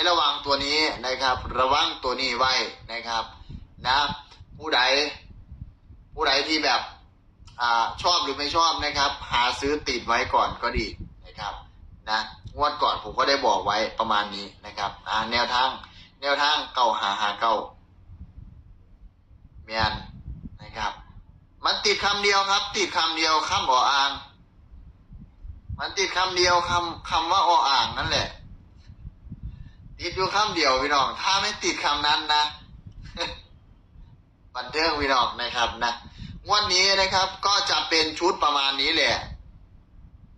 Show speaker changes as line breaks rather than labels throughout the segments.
ให้ระวังตัวนี้นะครับ ระวังตัวนี้ไว้นะครับ นะ ผู้ใด ผู้ใดที่แบบอ่าชอบหรือไม่ชอบนะครับ หาซื้อติดไว้ก่อนก็ดีนะครับ นะงวดก่อนผมก็ได้บอกไว้ประมาณนี้นะครับอ่าแนวทาง แนวทางเก่าหาหาเก่าเมียนนะครับ มันติดคำเดียวครับ ติดคำเดียวคำออ่าง มันติดคำเดียวคำคำว่าออ่างนั่นแหละ ติดอยู่คำเดียวพี่น้อง ถ้าไม่ติดคำนั้นนะบันเทิงพี่น้องนะครับนะงวดนี้นะครับก็จะเป็นชุดประมาณนี้แหละ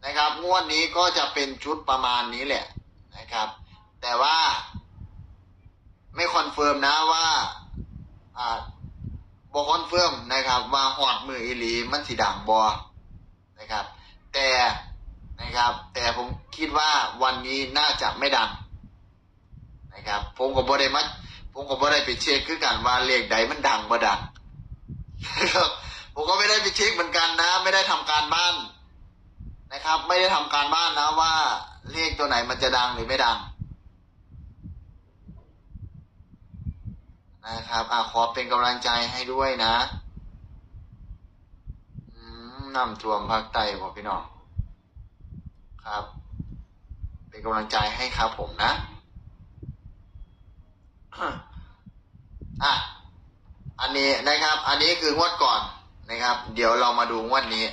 นะครับ งวดนี้ก็จะเป็นชุดประมาณนี้แหละนะครับ แต่ว่า ไม่คอนเฟิร์มนะว่าอ่าบอคอนเฟิร์มนะครับ ว่าหอดมืออีหลีมันสีดังบอนะครับ แต่นะครับ แต่ผมคิดว่าวันนี้น่าจะไม่ดัง นะครับ ผมก็บ่ได้มาผมก็บ่ได้ไปเช็คคือกันว่าเลขใดมันดังบ่ดังนะครับผมก็ไม่ได้ไปเช็คเหมือนกันนะ ไม่ได้ทำการบ้านนะครับ ไม่ได้ทำการบ้านนะว่าเลขตัวไหนมันจะดังหรือไม่ดังนะครับอะขอเป็นกำลังใจให้ด้วยนะน้ำท่วมภาคใต้บอกพี่น้องครับ เป็นกำลังใจให้ครับผมนะ อะอันนี้นะครับ อันนี้คืองวดก่อนนะครับ เดี๋ยวเรามาดูงวดนี้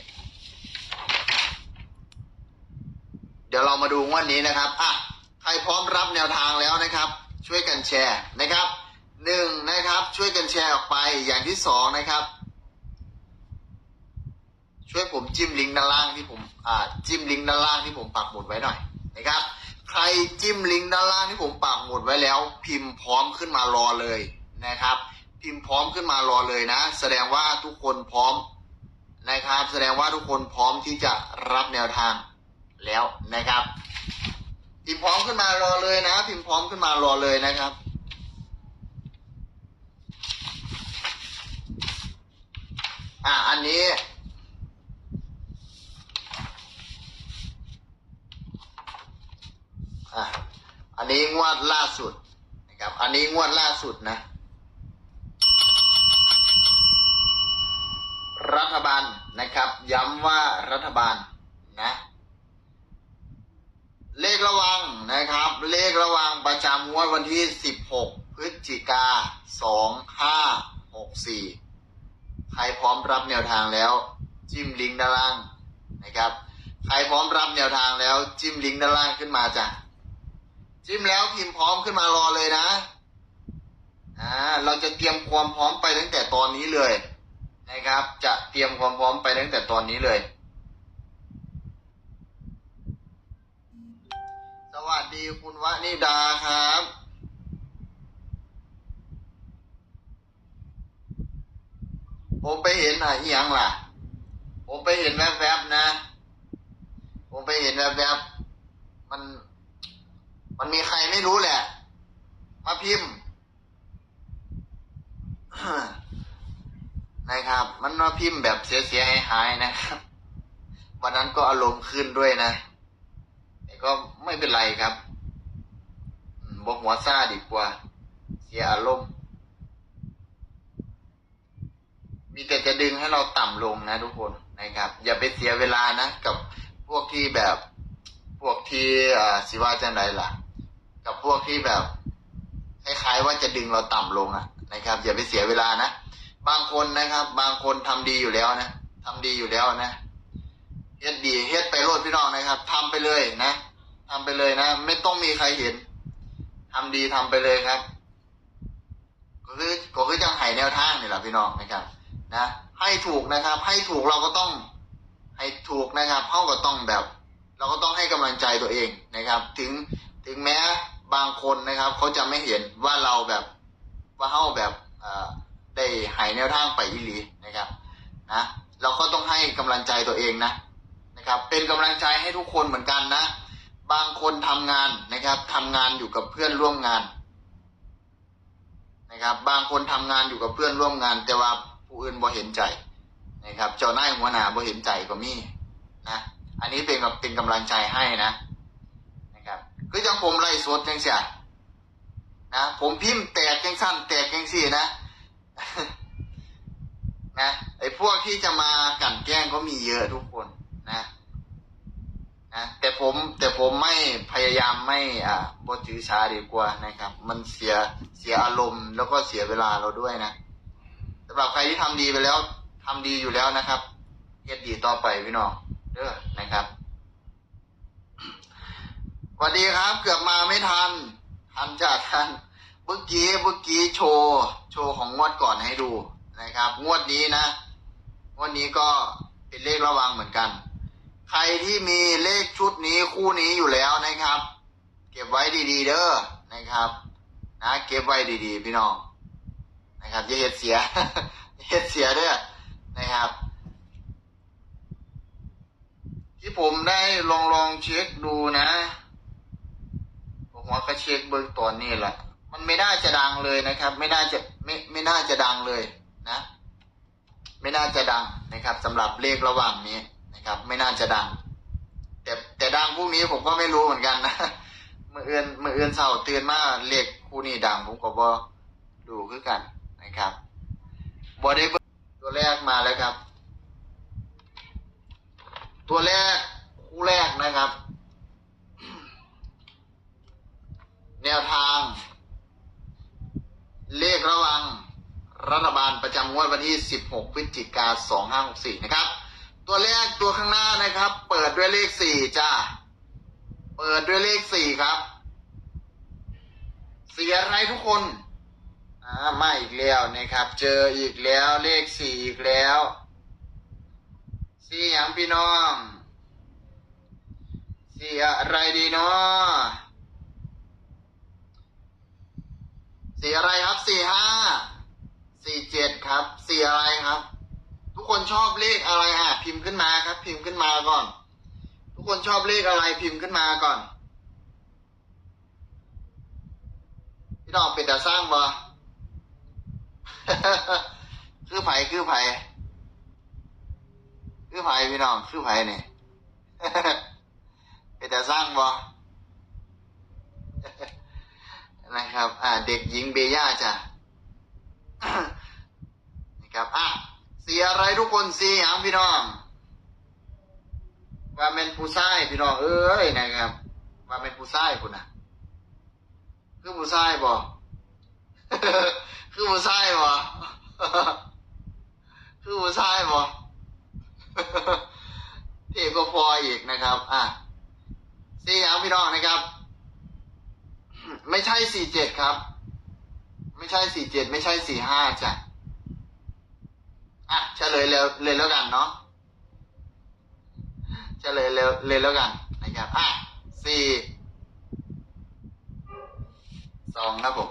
เดี๋ยวเรามาดูงวดนี้นะครับอะใครพร้อมรับแนวทางแล้วนะครับ ช่วยกันแชร์นะครับหนึ่งนะครับ ช่วยกันแชร์ออกไปอย่างที่สองนะครับ ช่วยผมจิ้มลิงก์ด้านล่างที่ผมอ่าจิ้มลิงก์ด้านล่างที่ผมปักหมุดไว้หน่อยนะครับ รจิ้มลิงก์ด้านล่างที่ผมปักหมุดไว้แล้ว พิมพ์พร้อมขึ้นมารอเลยนะครับ พิมพ์พร้อมขึ้นมารอเลยนะ แสดงว่าทุกคนพร้อมนะครับ แสดงว่าทุกคนพร้อมที่จะรับแนวทางแล้วนะครับ พิมพ์พร้อมขึ้นมารอเลยนะ พิมพ์พร้อมขึ้นมารอเลยนะครับอะอันนี้ อะ อันนี้ง วดล่าสุดนะครับ อันนี้งวดล่าสุดนะ รัฐบาลนะครับ ย้ำว่ารัฐบาลนะ เลขระวังนะครับ เลขระวังประจำงวดวันที่ 16 พฤศจิกา 2564 ใครพร้อมรับแนวทางแล้ว จิ้มลิงก์ด้านล่างนะครับ ใครพร้อมรับแนวทางแล้วจิ้มลิงก์ด้านล่างขึ้นมาจ้ะ จิ้มแล้วพิมพ์พร้อมขึ้นมารอเลยนะ อ่า เราจะเตรียมความพร้อมไปตั้งแต่ตอนนี้เลยนะครับ จะเตรียมความพร้อมไปตั้งแต่ตอนนี้เลย สวัสดีคุณวนิดาครับผมไปเห็นอะอีหยังล่ะ ผมไปเห็นแวบๆนะ ผมไปเห็นแวบๆมัน มันมีใครไม่รู้แหละ มาพิมพ์นะครับ มันมาพิมพ์แบบเสียๆหายๆนะครับ วันนั้นก็อารมณ์ขึ้นด้วยนะ แต่ก็ไม่เป็นไรครับบอกหัวซาดีกว่า เสียอารมณ์ มีแต่จะดึงให้เราต่ำลงนะทุกคนนะครับ อย่าไปเสียเวลานะ กับพวกที่แบบพวกที่อ่าสิว่าจังไรล่ะ กับพวกที่แบบคล้ายๆว่าจะดึงเราต่ำลงอะนะครับ อย่าไปเสียเวลานะบางคนนะครับ บางคนทำดีอยู่แล้วนะทำดีอยู่แล้วนะเฮ็ดดีเฮ็ดไปโลดพี่น้องนะครับทำไปเลยนะทำไปเลยนะไม่ต้องมีใครเห็นทำดีทำไปเลยครับก็คือก็คือจังไห้แนวทางนี่แหละพี่น้องนะครับ นะ ให้ถูกนะครับ ให้ถูกเราก็ต้อง ให้ถูกนะครับเขาก็ต้องแบบ เราก็ต้องให้กำลังใจตัวเองนะครับ ถึงถึงแม้ บางคนนะครับเขาจะไม่เห็นว่าเราแบบว่าเขาแบบได้หายแนวทางไปอีหลีนะครับนะเราก็ต้องให้กำลังใจตัวเองนะนะครับ เป็นกำลังใจให้ทุกคนเหมือนกันนะ บางคนทำงานนะครับทำงานอยู่กับเพื่อนร่วมงานนะครับ บางคนทำงานอยู่กับเพื่อนร่วมงาน แต่ว่าผู้อื่นบ่เห็นใจนะครับ เจ้านายหัวหน้าบ่เห็นใจก็มีนะอันนี้เป็นกับเป็นกำลังใจให้นะ จังผมไล่สดจังเสียนะผมพิมพ์แตกจังสั้นแตกจังสี่นะนะไอ้พวกที่จะมากลั่นแกล้งก็มีเยอะทุกคนนะนะแต่ผมแต่ผมไม่พยายามไม่อ่าบถือช้าดีกว่านะครับ มันเสียเสียอารมณ์ แล้วก็เสียเวลาเราด้วยนะสำหรับใครที่ทำดีไปแล้วทำดีอยู่แล้วนะครับเฮ็ดดีต่อไปพี่น้องเด้อนะครับ สวัสดีครับ เกือบมาไม่ทัน ทันจากทันเมื่อกี้เมื่อกี้โชว์โชว์ของงวดก่อนให้ดูนะครับ งวดนี้นะ งวดนี้ก็เป็นเลขระวังเหมือนกัน ใครที่มีเลขชุดนี้คู่นี้อยู่แล้วนะครับ เก็บไว้ดี ๆ เด้อนะครับ นะเก็บไว้ดีๆ พี่น้องนะครับอย่าเฮ็ดเสียเฮ็ดเสียเด้อนะครับ ที่ผมได้ลองลองเช็คดูนะ ผมว่าก็เช็คเบื้องตอนนี่แหละ มันไม่น่าจะดังเลยนะครับ ไม่น่าจะไม่ไม่น่าจะดังเลยนะ ไม่น่าจะดังนะครับสำหรับเลขระหว่างนี้นะครับ ไม่น่าจะดัง แต่แต่ดังพรุ่งนี้ผมก็ไม่รู้เหมือนกันนะเมื่อเอือนเมื่อเอือนเช้าตื่นมาเลขคู่นี้ดังผมก็บอดูคือกันนะครับบอได้ตัวแรกมาแล้วครับ ตัวแรกคู่แรกนะครับ แนวทาง เลขระวังรัฐบาลประจำงวดวันที่ 16 พฤศจิกา2564 นะครับ ตัวแรกตัวข้างหน้านะครับ เปิดด้วยเลข 4 จ้า เปิดด้วยเลข 4 ครับ เสียอะไรทุกคนอ่ามาอีกแล้วนะครับ เจออีกแล้วเลข 4 อีกแล้วสี่อย่างพี่น้อง เสี่อะไรดีเนาะ สี่อะไรครับสี่ห้าสี่เจ็ดครับสี่อะไรครับ ทุกคนชอบเลขอะไรอะ พิมพ์ขึ้นมาครับ พิมพ์ขึ้นมาก่อน ทุกคนชอบเลขอะไรพิมพ์ขึ้นมาก่อน พี่น้องเป็นแต่สร้างบ่คือไผ่คือไผ่คือไผ่พี่น้องคือไผ่เนี่ยเป็นแต่สร้างบ่ นะครับ อ่า เด็กหญิงเบย่าจ้ะนะครับ อะสีอะไรทุกคนสีหางพี่น้อง ว่าเป็นผู้ชายพี่น้อง เอ้ยนะครับ ว่าเป็นผู้ชายคุณนะคือผู้ชายบ่คือผู้ชายบ่คือผู้ชายบ่เท่ก็พออีกนะครับ อะสีอย่างพี่น้องนะครับ ไม่ใช่สี่เจ็ดครับ ไม่ใช่สี่เจ็ดไม่ใช่สี่ห้าจ้ะอะเฉลยเลยเลยแล้วกันเนาะเฉลยเลยเลยแล้วกันนะครับอะสี่สองครับผม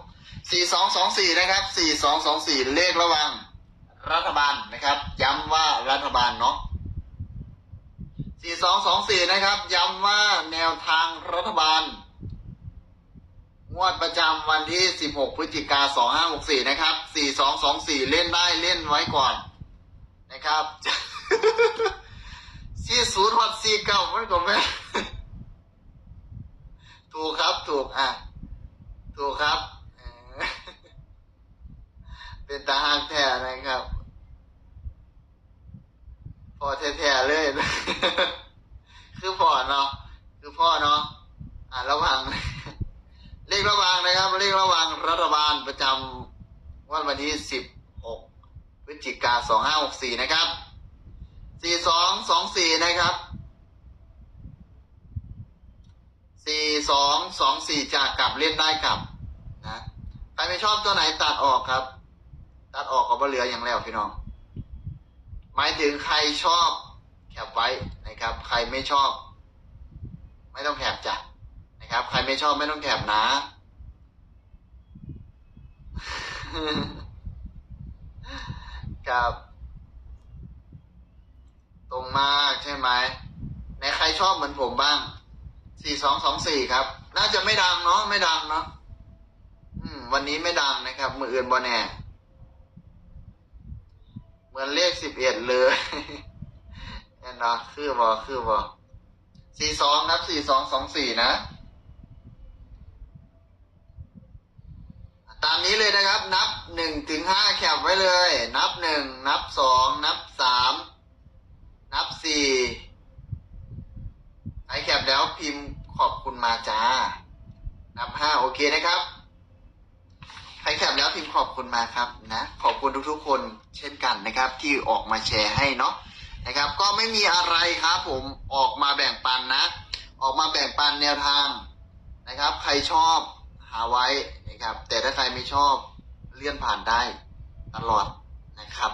สี่สองสองสี่นะครับสี่สองสองสี่เลขระวัง รัฐบาลนะครับ ย้ำว่ารัฐบาลเนาะสี่สองสองสี่นะครับ ย้ำว่าแนวทางรัฐบาล งวดประจำวันที่สิบหกพฤศจิกาสองห้าหกสี่นะครับสี่สองสองสี่เล่นได้เล่นไว้ก่อน นะครับสี่ศูนย์วัดสี่เก้ามันก็ไม่ถูกครับถูกอะ ถูกครับ เป็นตาหางแท้นะครับ พอแท้ๆเลย คือพ่อเนาะคือพ่อเนาะอ่าระหวัง เลขระวังนะครับ เลขระวังรัฐบาลประจำวันวันที่สิบหกพฤศจิกาสองห้าหกสี่นะครับสี่สองสองสี่นะครับสี่สองสองสี่จากกลับเล่นได้กลับนะ ใครไม่ชอบตัวไหนตัดออกครับ ตัดออกก็บ่เหลืออย่างแล้วพี่น้อง หมายถึงใครชอบแคปไว้นะครับ ใครไม่ชอบ ไม่ต้องแคปจ้ะนะครับ ใครไม่ชอบไม่ต้องแคปนะ ครับ ตรงมากใช่ไหมในใครชอบเหมือนผมบ้าง สี่สองสองสี่ครับ น่าจะไม่ดังเนาะไม่ดังเนาะอืมวันนี้ไม่ดังนะครับ มืออื่นบอแน่เหมือนเลขสิบเอ็ดเลยเห็นเนาะคือบอคือบอสี่สองครับสี่สองสองสี่นะ ตามนี้เลยนะครับ นับหนึ่งถึงห้าแคปไว้เลย นับหนึ่งนับสองนับสามนับสี่ใครแคปแล้วพิมพ์ขอบคุณมาจ้า นับห้าโอเคนะครับใครแคปแล้วพิมพ์ขอบคุณมาครับนะขอบคุณทุกๆคนเช่นกันนะครับ ที่ออกมาแชร์ให้เนาะนะครับ ก็ไม่มีอะไรครับผมออกมาแบ่งปันนะ ออกมาแบ่งปันแนวทางนะครับ ใครชอบ หาไว้นะครับ แต่ถ้าใครไม่ชอบเลื่อนผ่านได้ตลอดนะครับ